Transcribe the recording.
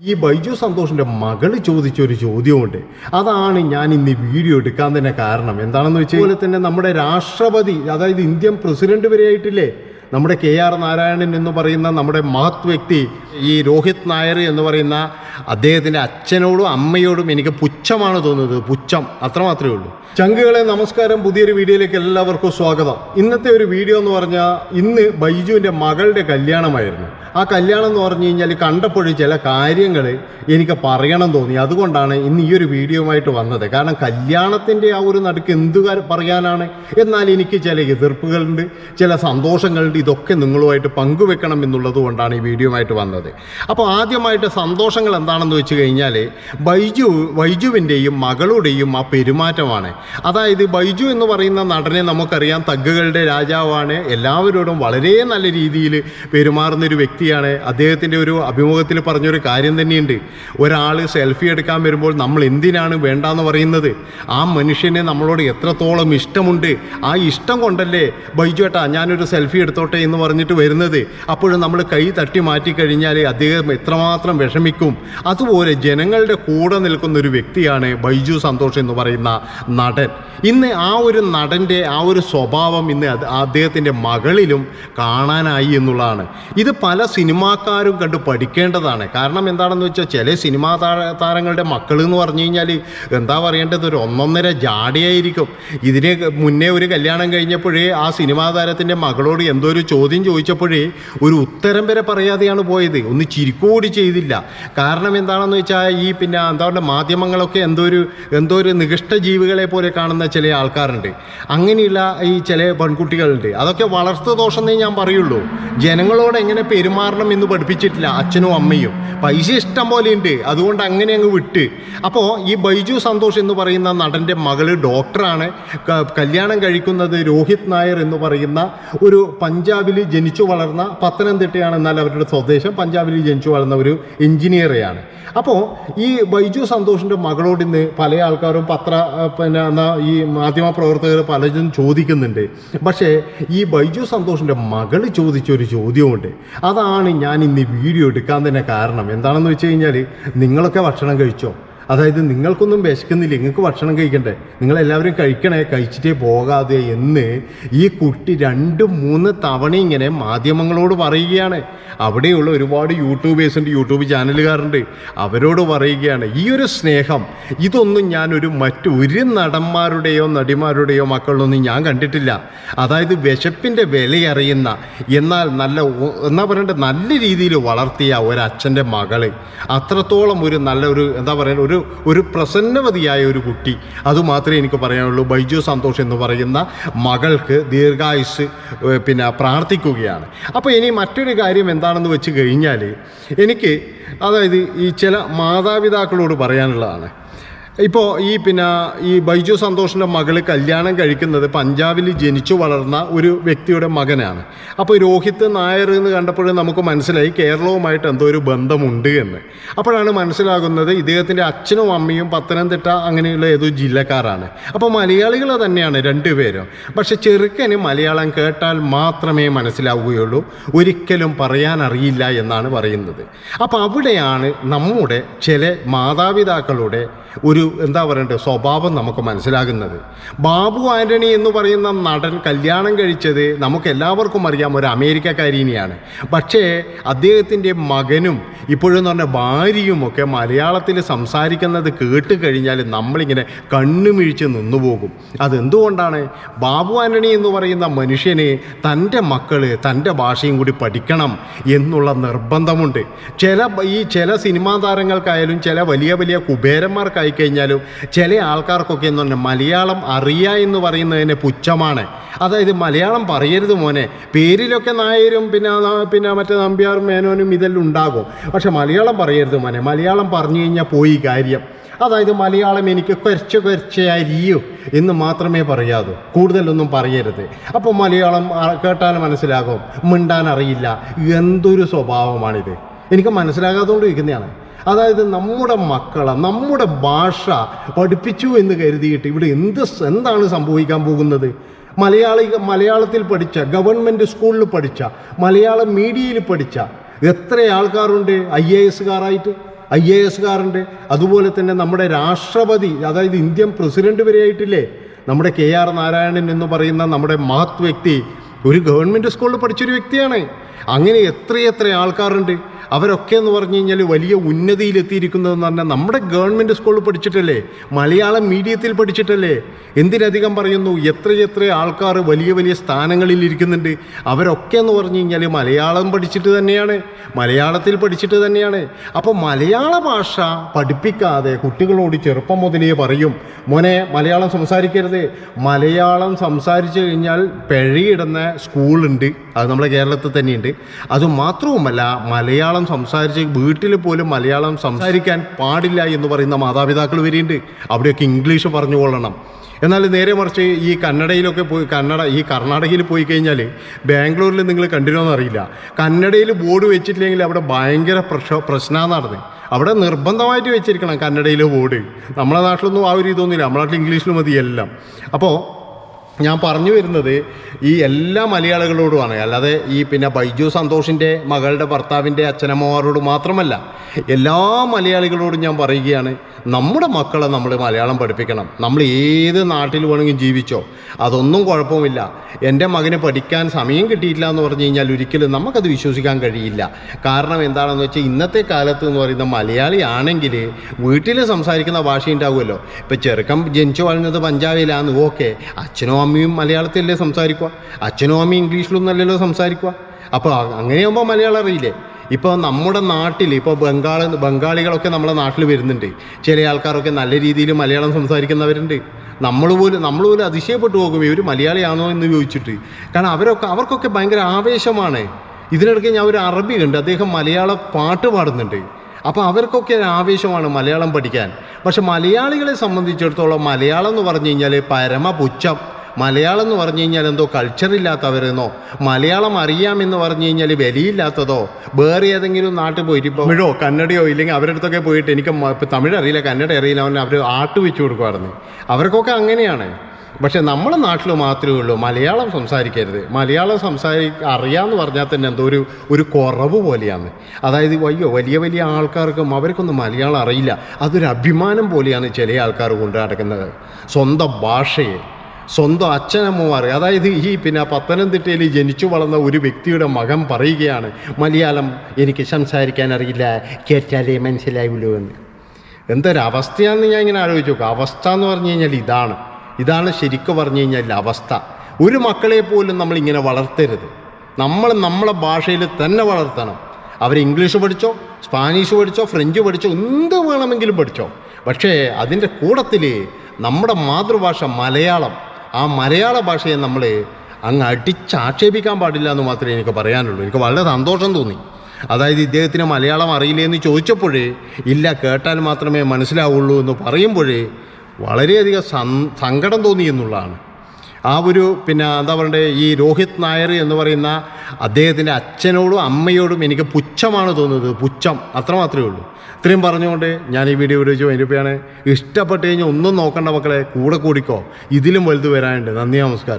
ഈ ബൈജു സന്തോഷിന്റെ മകൾ ചോദിച്ച ഒരു ചോദ്യമുണ്ട് അതാണ് ഞാൻ ഇന്ന് വീഡിയോ എടുക്കാൻ തന്നെ കാരണം. എന്താണെന്ന് വെച്ചാൽ പോലെ തന്നെ നമ്മുടെ രാഷ്ട്രപതി അതായത് ഇന്ത്യൻ പ്രസിഡന്റ് വരെ ആയിട്ടില്ലേ? നമ്മുടെ കെ ആർ നാരായണൻ എന്ന് പറയുന്ന നമ്മുടെ മഹത് വ്യക്തി ഈ രോഹിത് നായർ എന്ന് പറയുന്ന അദ്ദേഹത്തിന്റെ അച്ഛനോടും അമ്മയോടും എനിക്ക് പുച്ഛമാണ് തോന്നുന്നത്. പുച്ഛം. അത്രമാത്രമേ ഉള്ളൂ. ചങ്കുകളെ നമസ്കാരം പുതിയൊരു വീഡിയോയിലേക്ക് എല്ലാവർക്കും സ്വാഗതം. ഇന്നത്തെ ഒരു വീഡിയോ എന്ന് പറഞ്ഞാൽ ഇന്ന് ബൈജുവിന്റെ മകളുടെ കല്യാണമായിരുന്നു. ആ കല്യാണം എന്ന് പറഞ്ഞു കഴിഞ്ഞാൽ കണ്ടപ്പോഴും ചില കാര്യങ്ങൾ എനിക്ക് പറയണം തോന്നി. അതുകൊണ്ടാണ് ഇന്ന് ഈ ഒരു വീഡിയോയുമായിട്ട് വന്നത്. കാരണം കല്യാണത്തിന്റെ ആ ഒരു നടുക്ക് എന്ത് പറയാനാണ്? എന്നാൽ എനിക്ക് ചില എതിർപ്പുകളുണ്ട് ചില സന്തോഷങ്ങളുണ്ട്. ഇതൊക്കെ നിങ്ങളുമായിട്ട് പങ്കുവെക്കണം എന്നുള്ളത് കൊണ്ടാണ് ഈ ആയിട്ട് വന്നത്. അപ്പോൾ ആദ്യമായിട്ട് സന്തോഷങ്ങൾ എന്താണെന്ന് വെച്ച് കഴിഞ്ഞാൽ ബൈജു ബൈജുവിന്റെയും മകളുടെയും ആ പെരുമാറ്റമാണ്. അതായത് ബൈജു എന്ന് പറയുന്ന നടനെ നമുക്കറിയാം തഗ്ഗുകളുടെ രാജാവാണ്. എല്ലാവരോടും വളരെ നല്ല രീതിയിൽ പെരുമാറുന്ന ഒരു വ്യക്തിയാണ്. അദ്ദേഹത്തിന്റെ ഒരു അഭിമുഖത്തിൽ പറഞ്ഞൊരു കാര്യം തന്നെയുണ്ട്. ഒരാൾ സെൽഫി എടുക്കാൻ വരുമ്പോൾ നമ്മൾ എന്തിനാണ് വേണ്ടാന്ന് പറയുന്നത്? ആ മനുഷ്യനെ നമ്മളോട് എത്രത്തോളം ഇഷ്ടമുണ്ട്? ആ ഇഷ്ടം കൊണ്ടല്ലേ ബൈജു ഏട്ടാ ഞാനൊരു സെൽഫി എടുത്തോട്ടെ എന്ന് പറഞ്ഞിട്ട് വരുന്നത്. അപ്പോഴും നമ്മൾ കൈ തട്ടി മാറ്റിക്കഴിഞ്ഞാൽ അദ്ദേഹം എത്രമാത്രം വിഷമിക്കും. അതുപോലെ ജനങ്ങളുടെ കൂടെ നിൽക്കുന്ന ഒരു വ്യക്തിയാണ് ബൈജു സന്തോഷ് എന്ന് പറയുന്ന നടൻ. ഇന്ന് ആ ഒരു നടന്റെ ആ ഒരു സ്വഭാവം ഇന്ന് അദ്ദേഹത്തിന്റെ മകളിലും കാണാനായി എന്നുള്ളതാണ്. ഇത് പല സിനിമാക്കാരും കണ്ട് പഠിക്കേണ്ടതാണ്. കാരണം എന്താണെന്ന് വെച്ചാൽ ചില സിനിമാ താരങ്ങളുടെ മക്കൾ എന്ന് പറഞ്ഞു കഴിഞ്ഞാൽ എന്താ പറയേണ്ടത്? ഒരു ഒന്നൊന്നര ജാടിയായിരിക്കും. ഇതിന് മുന്നേ ഒരു കല്യാണം കഴിഞ്ഞപ്പോഴേ ആ സിനിമാ താരത്തിന്റെ മകളോട് എന്തോ ചോദ്യം ചോദിച്ചപ്പോഴേ ഒരു ഉത്തരം വരെ പറയാതെയാണ് പോയത്. ഒന്ന് ചിരിക്കൂടി ചെയ്തില്ല. കാരണം എന്താണെന്ന് വെച്ചാൽ ഈ പിന്നെ എന്താ പറയുക മാധ്യമങ്ങളൊക്കെ എന്തോ ഒരു എന്തോ ഒരു നികഷ്ട ജീവികളെ പോലെ കാണുന്ന ചില ആൾക്കാരുണ്ട്. അങ്ങനെയുള്ള ഈ ചില പെൺകുട്ടികളുണ്ട്. അതൊക്കെ വളർത്തു ദോഷമെന്നേ ഞാൻ പറയുള്ളൂ. ജനങ്ങളോട് എങ്ങനെ പെരുമാറണം എന്ന് പഠിപ്പിച്ചിട്ടില്ല അച്ഛനും അമ്മയും. പൈസ ഇഷ്ടം പോലെ ഉണ്ട്. അതുകൊണ്ട് അങ്ങനെ അങ്ങ് വിട്ട്. അപ്പോൾ ഈ ബൈജു സന്തോഷ് എന്ന് പറയുന്ന നടന്റെ മകൾ ഡോക്ടറാണ്. കല്യാണം കഴിക്കുന്നത് രോഹിത് നായർ എന്ന് പറയുന്ന ഒരു പഞ്ചാബിൽ ജനിച്ചു വളർന്ന പത്തനംതിട്ടയാണ് എന്നാൽ അവരുടെ സ്വദേശം. പഞ്ചാബിൽ ജനിച്ചു വളർന്ന ഒരു എഞ്ചിനീയറെയാണ്. അപ്പോൾ ഈ ബൈജു സന്തോഷിന്റെ മകളോട് ഇന്ന് പല ആൾക്കാരും പത്ര പിന്നെ എന്നാ ഈ മാധ്യമ പ്രവർത്തകർ പലരും ചോദിക്കുന്നുണ്ട്. പക്ഷേ ഈ ബൈജു സന്തോഷിന്റെ മകൾ ചോദിച്ചൊരു ചോദ്യമുണ്ട് അതാണ് ഞാൻ ഇന്ന് വീഡിയോ എടുക്കാൻ തന്നെ കാരണം. എന്താണെന്ന് വെച്ച് കഴിഞ്ഞാൽ നിങ്ങളൊക്കെ ഭക്ഷണം കഴിച്ചോ? അതായത് നിങ്ങൾക്കൊന്നും വിശക്കുന്നില്ല നിങ്ങൾക്ക് ഭക്ഷണം കഴിക്കണ്ടേ? നിങ്ങളെല്ലാവരും കഴിക്കണേ കഴിച്ചിട്ടേ പോകാതെ എന്ന് ഈ കുട്ടി രണ്ട് മൂന്ന് തവണ ഇങ്ങനെ മാധ്യമങ്ങളോട് പറയുകയാണ്. അവിടെയുള്ള ഒരുപാട് യൂട്യൂബേഴ്സ് ഉണ്ട് യൂട്യൂബ് ചാനലുകാരുണ്ട് അവരോട് പറയുകയാണ് ഈ ഒരു സ്നേഹം ഇതൊന്നും ഞാനൊരു മറ്റൊരു നടന്മാരുടെയോ നടിമാരുടെയോ മക്കളിലൊന്നും ഞാൻ കണ്ടിട്ടില്ല. അതായത് വിശപ്പിന്റെ വിലയറിയുന്ന എന്നാൽ നല്ല എന്താ എന്നാ പറയണ്ടേ നല്ല രീതിയിൽ വളർത്തിയ ഒരച്ഛന്റെ മകൾ. അത്രത്തോളം ഒരു നല്ലൊരു എന്താ പറയുക ഒരു ഒരു പ്രസന്നവതിയായ ഒരു കുട്ടി. അതുമാത്രമേ എനിക്ക് പറയാനുള്ളൂ. ബൈജു സന്തോഷ് എന്ന് പറയുന്ന മകൾക്ക് ദീർഘായുസ് പിന്നെ പ്രാർത്ഥിക്കുകയാണ്. അപ്പോൾ ഇനി മറ്റൊരു കാര്യം എന്താണെന്ന് വെച്ച് കഴിഞ്ഞാൽ എനിക്ക് അതായത് ഈ ചില മാതാപിതാക്കളോട് പറയാനുള്ളതാണ്. ഇപ്പോൾ ഈ പിന്നെ ഈ ബൈജു സന്തോഷിന്റെ മകൾ കല്യാണം കഴിക്കുന്നത് പഞ്ചാബിൽ ജനിച്ചു വളർന്ന ഒരു വ്യക്തിയുടെ മകനാണ്. അപ്പോൾ രോഹിത് നായർ എന്ന് കണ്ടപ്പോഴും നമുക്ക് മനസ്സിലായി കേരളവുമായിട്ട് എന്തോ ഒരു ബന്ധമുണ്ട് എന്ന്. അപ്പോഴാണ് മനസ്സിലാകുന്നത് ഇദ്ദേഹത്തിന്റെ അച്ഛനും അമ്മയും പത്തനംതിട്ട അങ്ങനെയുള്ള ഏതോ ജില്ലക്കാരാണ്. അപ്പോൾ മലയാളികൾ തന്നെയാണ് രണ്ടുപേരും. പക്ഷെ ചെറുക്കന് മലയാളം കേട്ടാൽ മാത്രമേ മനസ്സിലാവുകയുള്ളൂ ഒരിക്കലും പറയാൻ അറിയില്ല എന്നാണ് പറയുന്നത്. അപ്പോൾ അവിടെയാണ് നമ്മുടെ ചില മാതാപിതാക്കളുടെ ഒരു എന്താ പറയണ്ടേ സ്വഭാവം നമുക്ക് മനസ്സിലാകുന്നത്. ബാബു ആന്റണി എന്ന് പറയുന്ന നടൻ കല്യാണം കഴിച്ചത് നമുക്ക് എല്ലാവർക്കും അറിയാം ഒരു അമേരിക്കക്കാരിനെയാണ്. പക്ഷേ അദ്ദേഹത്തിന്റെ മകനും ഇപ്പോഴെന്ന് പറഞ്ഞ ഭാര്യയും ഒക്കെ മലയാളത്തിൽ സംസാരിക്കുന്നത് കേട്ട് കഴിഞ്ഞാൽ നമ്മളിങ്ങനെ കണ്ണുമിഴിച്ച് നിന്നുപോകും അതെന്തുകൊണ്ടാണ്? ബാബു ആന്റണി എന്ന് പറയുന്ന മനുഷ്യന് തന്റെ മക്കൾ തന്റെ ഭാഷയും കൂടി പഠിക്കണം എന്നുള്ള നിർബന്ധമുണ്ട്. ചില ഈ ചില സിനിമാ താരങ്ങൾക്കായാലും ചില വലിയ വലിയ കുബേരന്മാർക്കായി കഴിഞ്ഞാലും ചില ആൾക്കാർക്കൊക്കെ എന്ന് പറഞ്ഞാൽ മലയാളം അറിയുക എന്ന് പറയുന്നതിന് പുച്ഛമാണ്. അതായത് മലയാളം പറയരുത് മോനെ. പേരിലൊക്കെ നായരും പിന്നെ പിന്നെ മറ്റേ നമ്പ്യാറും മേനോനും ഇതെല്ലാം ഉണ്ടാകും. പക്ഷെ മലയാളം പറയരുത് മോനെ. മലയാളം പറഞ്ഞു കഴിഞ്ഞാൽ പോയി കാര്യം. അതായത് മലയാളം എനിക്ക് കുറച്ച് കുറച്ചായിരിക്കും എന്ന് മാത്രമേ പറയാതു കൂടുതലൊന്നും പറയരുത്. അപ്പോൾ മലയാളം കേട്ടാൽ മനസ്സിലാകും. മിണ്ടാൻ അറിയില്ല. എന്തൊരു സ്വഭാവമാണിത്. എനിക്ക് മനസ്സിലാകാത്തതുകൊണ്ട് ഇരിക്കുന്നതാണ്. അതായത് നമ്മുടെ മക്കളെ നമ്മുടെ ഭാഷ പഠിപ്പിച്ചു എന്ന് കരുതിയിട്ട് ഇവിടെ എന്ത് എന്താണ് സംഭവിക്കാൻ പോകുന്നത്? മലയാളി മലയാളത്തിൽ പഠിച്ച ഗവൺമെന്റ് സ്കൂളിൽ പഠിച്ച മലയാള മീഡിയയിൽ പഠിച്ച എത്ര ആൾക്കാരുണ്ട്? ഐ എ എസുകാരായിട്ട് ഐ എ എസ്കാരുണ്ട് അതുപോലെ തന്നെ നമ്മുടെ രാഷ്ട്രപതി അതായത് ഇന്ത്യൻ പ്രസിഡന്റ് വരെയായിട്ടില്ലേ നമ്മുടെ കെ ആർ നാരായണൻ എന്ന് പറയുന്ന നമ്മുടെ മഹത് വ്യക്തി ഒരു ഗവൺമെന്റ് സ്കൂളിൽ പഠിച്ചൊരു വ്യക്തിയാണ്. അങ്ങനെ എത്രയെത്ര ആൾക്കാരുണ്ട്. അവരൊക്കെ എന്ന് പറഞ്ഞു കഴിഞ്ഞാൽ വലിയ ഉന്നതിയിലെത്തിയിരിക്കുന്നതെന്ന് പറഞ്ഞാൽ നമ്മുടെ ഗവൺമെന്റ് സ്കൂളിൽ പഠിച്ചിട്ടല്ലേ മലയാളം മീഡിയത്തിൽ പഠിച്ചിട്ടല്ലേ. എന്തിനധികം പറയുന്നു എത്രയെത്ര ആൾക്കാർ വലിയ വലിയ സ്ഥാനങ്ങളിൽ ഇരിക്കുന്നുണ്ട്. അവരൊക്കെ എന്ന് പറഞ്ഞു കഴിഞ്ഞാൽ മലയാളം പഠിച്ചിട്ട് തന്നെയാണ് മലയാളത്തിൽ പഠിച്ചിട്ട് തന്നെയാണ്. അപ്പോൾ മലയാള ഭാഷ പഠിപ്പിക്കാതെ കുട്ടികളോട് ചെറുപ്പം മുതലേ പറയും മോനെ മലയാളം സംസാരിക്കരുത്. മലയാളം സംസാരിച്ചു കഴിഞ്ഞാൽ പിഴയിടുന്ന സ്കൂളുണ്ട്. അത് നമ്മുടെ കേരളത്തിൽ തന്നെയുണ്ട്. അതുമാത്രവുമല്ല മലയാളം സംസാരിച്ച് വീട്ടിൽ പോലും മലയാളം സംസാരിക്കാൻ പാടില്ല എന്ന് പറയുന്ന മാതാപിതാക്കൾ വരെയുണ്ട്. അവിടെയൊക്കെ ഇംഗ്ലീഷ് പറഞ്ഞു പറഞ്ഞുകൊള്ളണം എന്നാൽ നേരെ മറിച്ച് ഈ കന്നഡയിലൊക്കെ പോയി കന്നഡ ഈ കർണാടകയിൽ പോയി കഴിഞ്ഞാൽ ബാംഗ്ലൂരിൽ നിങ്ങൾ കണ്ടിരുന്നോ അറിയില്ല. കന്നഡയിൽ ബോർഡ് വെച്ചിട്ടില്ലെങ്കിൽ അവിടെ ഭയങ്കര പ്രശ്ന പ്രശ്നമാണ് നടന്നത് അവിടെ നിർബന്ധമായിട്ട് വെച്ചിരിക്കണം കന്നഡയിലെ ബോർഡ്. നമ്മളെ നാട്ടിലൊന്നും ആ ഒരു ഇതൊന്നുമില്ല. നമ്മളെ നാട്ടിൽ ഇംഗ്ലീഷിൽ മതി എല്ലാം. അപ്പോൾ ഞാൻ പറഞ്ഞു വരുന്നത് ഈ എല്ലാ മലയാളികളോടുമാണ്. അല്ലാതെ ഈ പിന്നെ ബൈജു സന്തോഷിന്റെ മകളുടെ ഭർത്താവിന്റെ അച്ഛനമ്മമാരോട് മാത്രമല്ല എല്ലാ മലയാളികളോടും ഞാൻ പറയുകയാണ് നമ്മുടെ മക്കളെ നമ്മൾ മലയാളം പഠിപ്പിക്കണം. നമ്മൾ ഏത് നാട്ടിൽ വേണമെങ്കിലും ജീവിച്ചോ അതൊന്നും കുഴപ്പമില്ല. എന്റെ മകന് പഠിക്കാൻ സമയം കിട്ടിയിട്ടില്ല എന്ന് പറഞ്ഞു കഴിഞ്ഞാൽ ഒരിക്കലും നമുക്കത് വിശ്വസിക്കാൻ കഴിയില്ല. കാരണം എന്താണെന്ന് വെച്ചാൽ ഇന്നത്തെ കാലത്ത് എന്ന് പറയുന്ന മലയാളിയാണെങ്കിൽ വീട്ടിൽ സംസാരിക്കുന്ന ഭാഷ ഉണ്ടാവുമല്ലോ. ഇപ്പം ചെറുക്കം ജനിച്ചു വളർന്നത് പഞ്ചാബിലാണ് ഓക്കെ. അച്ഛനും അമ്മയും മലയാളത്തിലല്ലേ സംസാരിക്കുക? അച്ഛനും അമ്മയും ഇംഗ്ലീഷിലൊന്നല്ലല്ലോ സംസാരിക്കുക? അപ്പോൾ അങ്ങനെയാകുമ്പോൾ മലയാളം അറിയില്ലേ? ഇപ്പോൾ നമ്മുടെ നാട്ടിൽ ഇപ്പോൾ ബംഗാൾ ബംഗാളികളൊക്കെ നമ്മുടെ നാട്ടിൽ വരുന്നുണ്ട്. ചില ആൾക്കാരൊക്കെ നല്ല രീതിയിൽ മലയാളം സംസാരിക്കുന്നവരുണ്ട്. നമ്മൾ പോലും നമ്മൾ പോലും അതിശയപ്പെട്ടു പോകും ഇവർ മലയാളിയാണോ എന്ന് ചോദിച്ചിട്ട്. കാരണം അവരൊക്കെ അവർക്കൊക്കെ ഭയങ്കര ആവേശമാണ്. ഇതിനിടയ്ക്ക് ഞാൻ ഒരു അറബി കണ്ട് അദ്ദേഹം മലയാള പാട്ട് പാടുന്നുണ്ട്. അപ്പോൾ അവർക്കൊക്കെ ആവേശമാണ് മലയാളം പഠിക്കാൻ. പക്ഷെ മലയാളികളെ സംബന്ധിച്ചിടത്തോളം മലയാളം എന്ന് പറഞ്ഞു കഴിഞ്ഞാൽ പരമ പുച്ഛം മലയാളം എന്ന് പറഞ്ഞു കഴിഞ്ഞാൽ എന്തോ കൾച്ചർ ഇല്ലാത്തവരെന്നോ മലയാളം അറിയാമെന്ന് പറഞ്ഞു കഴിഞ്ഞാൽ വിലയില്ലാത്തതോ വേറെ ഏതെങ്കിലും നാട്ടിൽ പോയിട്ട് ഇപ്പോൾ തമിഴോ കന്നഡയോ ഇല്ലെങ്കിൽ അവരുടെ അടുത്തൊക്കെ പോയിട്ട് എനിക്ക് തമിഴ് അറിയില്ല കന്നഡ അറിയില്ല അവൻ അവർ ആട്ട് വെച്ച് കൊടുക്കുമായിരുന്നു അവർക്കൊക്കെ അങ്ങനെയാണ്. പക്ഷേ നമ്മുടെ നാട്ടിൽ മാത്രമേ ഉള്ളൂ മലയാളം സംസാരിക്കരുത്. മലയാളം സംസാരി അറിയാമെന്ന് പറഞ്ഞാൽ തന്നെ എന്തോ ഒരു ഒരു കുറവ് പോലെയാണ്. അതായത് അയ്യോ വലിയ വലിയ ആൾക്കാർക്കും അവർക്കൊന്നും മലയാളം അറിയില്ല. അതൊരു അഭിമാനം പോലെയാണ് ചില ആൾക്കാർ കൊണ്ടു നടക്കുന്നത്. സ്വന്തം ഭാഷയെ. സ്വന്തം അച്ഛനമ്മമാർ അതായത് ഈ പിന്നെ പത്തനംതിട്ടയിൽ ജനിച്ചു വളർന്ന ഒരു വ്യക്തിയുടെ മകൻ പറയുകയാണ് മലയാളം എനിക്ക് സംസാരിക്കാൻ അറിയില്ല കേട്ടാലേ മനസ്സിലായുള്ളൂ എന്ന്. എന്തൊരവസ്ഥയാണെന്ന് ഞാൻ ഇങ്ങനെ ആലോചിച്ച് നോക്കുക അവസ്ഥ എന്ന് പറഞ്ഞു കഴിഞ്ഞാൽ ഇതാണ്. ഇതാണ് ശരിക്കും പറഞ്ഞു കഴിഞ്ഞാൽ അവസ്ഥ. ഒരു മക്കളെ പോലും നമ്മൾ ഇങ്ങനെ വളർത്തരുത്. നമ്മൾ നമ്മളെ ഭാഷയിൽ തന്നെ വളർത്തണം. അവർ ഇംഗ്ലീഷ് പഠിച്ചോ സ്പാനിഷ് പഠിച്ചോ ഫ്രഞ്ച് പഠിച്ചോ എന്ത് വേണമെങ്കിലും പഠിച്ചോ. പക്ഷേ അതിന്റെ കൂടത്തിൽ നമ്മുടെ മാതൃഭാഷ മലയാളം. ആ മലയാള ഭാഷയെ നമ്മൾ അങ്ങ് അടിച്ചാക്ഷേപിക്കാൻ പാടില്ല എന്ന് മാത്രമേ എനിക്ക് പറയാനുള്ളൂ. എനിക്ക് വളരെ സന്തോഷം തോന്നി. അതായത് ഇദ്ദേഹത്തിന് മലയാളം അറിയില്ലേ എന്ന് ചോദിച്ചപ്പോഴേ ഇല്ല കേട്ടാൽ മാത്രമേ മനസ്സിലാവുള്ളൂ എന്ന് പറയുമ്പോഴേ വളരെയധികം സങ്കടം തോന്നി എന്നുള്ളതാണ്. ആ ഒരു പിന്നെ എന്താ പറയണ്ടേ ഈ രോഹിത് നായർ എന്ന് പറയുന്ന അദ്ദേഹത്തിന്റെ അച്ഛനോടും അമ്മയോടും എനിക്ക് പുച്ഛമാണ് തോന്നുന്നത്. പുച്ഛം. അത്രമാത്രമേ ഉള്ളൂ. ഇത്രയും പറഞ്ഞുകൊണ്ട് ഞാൻ ഈ വീഡിയോ വിളിച്ചു അതിന്റെയാണ് ഇഷ്ടപ്പെട്ട് കഴിഞ്ഞാൽ ഒന്നും നോക്കണ്ട മക്കളെ കൂടെ കൂടിക്കോ. ഇതിലും വലുത് വരാനുണ്ട്. നന്ദി നമസ്കാരം.